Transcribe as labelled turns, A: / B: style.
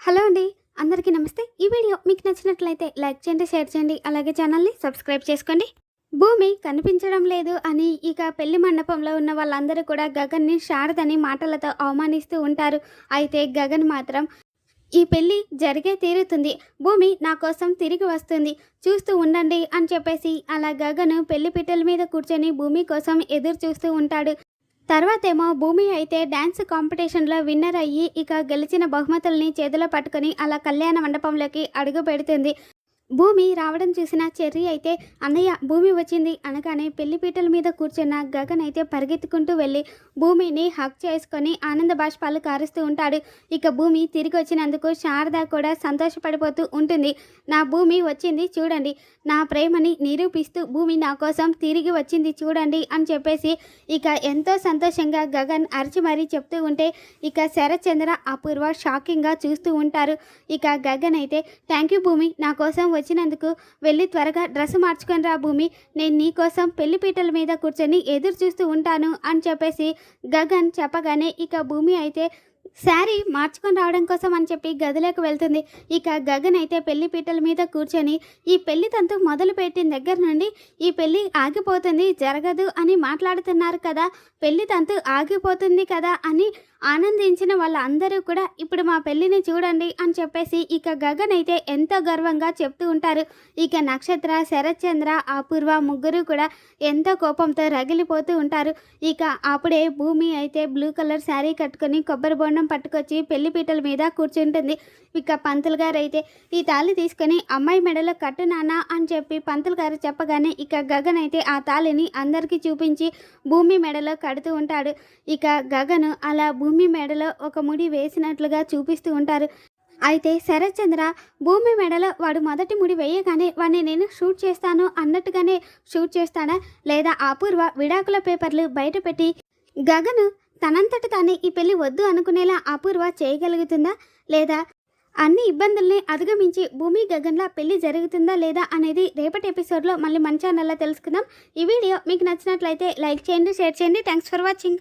A: Hello అండి అందరికీ నమస్తే. ఈ వీడియో మీకు నచ్చినట్లయితే లైక్ చేయండి షేర్ చేయండి అలాగే ఛానల్ని సబ్స్క్రైబ్ చేసుకోండి. భూమి కనిపించడం లేదు అని ఇక పెళ్ళి మండపంలో ఉన్న వాళ్ళందరూ కూడా గగన్ని శారదని మాటలతో అవమానిస్తూ ఉంటారు. అయితే గగన్ మాత్రం ఈ పెళ్ళి జరిగే తీరుతుంది. భూమి నా కోసం తిరిగి వస్తుంది. చూస్తూ ఉండండి అని చెప్పేసి అలా గగను పెళ్ళి పిట్టల మీద కూర్చొని భూమి కోసం ఎదురు చూస్తూ ఉంటాడు. తర్వాతేమో భూమి అయితే డ్యాన్స్ కాంపిటీషన్లో విన్నర్ అయ్యి ఇక గెలిచిన బహుమతుల్ని చేతిలో పట్టుకొని అలా కళ్యాణ మండపంలోకి అడుగు పెడుతుంది. భూమి రావడం చూసిన చెర్రీ అయితే అన్నయ్య భూమి వచ్చింది అనగానే పెళ్ళిపీటల మీద కూర్చున్న గగన్ అయితే పరిగెత్తుకుంటూ వెళ్ళి భూమిని హక్ చేసుకొని ఆనంద బాష్పాలు కారుస్తూ ఉంటాడు. ఇక భూమి తిరిగి వచ్చినందుకు శారద కూడా సంతోషపడిపోతూ ఉంటుంది. నా భూమి వచ్చింది చూడండి. నా ప్రేమని నిరూపిస్తూ భూమి నా కోసం తిరిగి వచ్చింది చూడండి అని చెప్పేసి ఇక ఎంతో సంతోషంగా గగన్ అరిచి మరీ చెప్తూ ఉంటే ఇక శరత్చంద్ర అపూర్వ షాకింగ్గా చూస్తూ ఉంటారు. ఇక గగన్ అయితే థ్యాంక్ యూ భూమి నా కోసం వచ్చినందుకు వెళ్ళి త్వరగా డ్రెస్ మార్చుకొని రా భూమి. నేను నీకోసం పెళ్ళి పెళ్ళిపీటల మీద కూర్చొని ఎదురు చూస్తూ ఉంటాను అని చెప్పేసి గగన్ చెప్పగానే ఇక భూమి అయితే శారీ మార్చుకొని రావడం కోసం అని చెప్పి గదిలోకి వెళ్తుంది. ఇక గగన్ అయితే పెళ్ళి పీటల మీద కూర్చొని ఈ పెళ్ళి తంతు మొదలు పెట్టిన దగ్గర నుండి ఈ పెళ్ళి ఆగిపోతుంది జరగదు అని మాట్లాడుతున్నారు కదా పెళ్ళి తంతు ఆగిపోతుంది కదా అని ఆనందించిన వాళ్ళందరూ కూడా ఇప్పుడు మా పెళ్ళిని చూడండి అని చెప్పేసి ఇక గగన్ అయితే ఎంతో గర్వంగా చెప్తూ ఉంటారు. ఇక నక్షత్ర శరత్చంద్ర అపూర్వ ముగ్గురు కూడా ఎంతో కోపంతో రగిలిపోతూ ఉంటారు. ఇక అప్పుడే భూమి అయితే బ్లూ కలర్ శారీ కట్టుకొని కొబ్బరి బొండం పట్టుకొచ్చి పెళ్ళి పీటల మీద కూర్చుంటుంది. ఇక పంతులు గారు అయితే ఈ తాళి తీసుకొని అమ్మాయి మెడలో కట్టు నాన్న అని చెప్పి పంతులు గారు చెప్పగానే ఇక గగన్ అయితే ఆ తాళిని అందరికీ చూపించి భూమి మెడలో కడుతూ ఉంటాడు. ఇక గగను అలా భూమి మెడలో ఒక ముడి వేసినట్లుగా చూపిస్తూ ఉంటారు. అయితే శరత్చంద్ర భూమి మెడలో వాడు మొదటి ముడి వేయగానే వాడిని నేను షూట్ చేస్తాను అన్నట్టుగానే షూట్ చేస్తాడా? లేదా అపూర్వ విడాకుల పేపర్లు బయట పెట్టి గగను తనంతట తానే ఈ పెళ్ళి వద్దు అనుకునేలా అపూర్వ చేయగలుగుతుందా లేదా? అన్ని ఇబ్బందుల్ని అధిగమించి భూమి గగన్లా పెళ్ళి జరుగుతుందా లేదా అనేది రేపటి ఎపిసోడ్లో మళ్ళీ మంచి ఛానల్లో తెలుసుకుందాం. ఈ వీడియో మీకు నచ్చినట్లయితే లైక్ చేయండి షేర్ చేయండి. Thanks for watching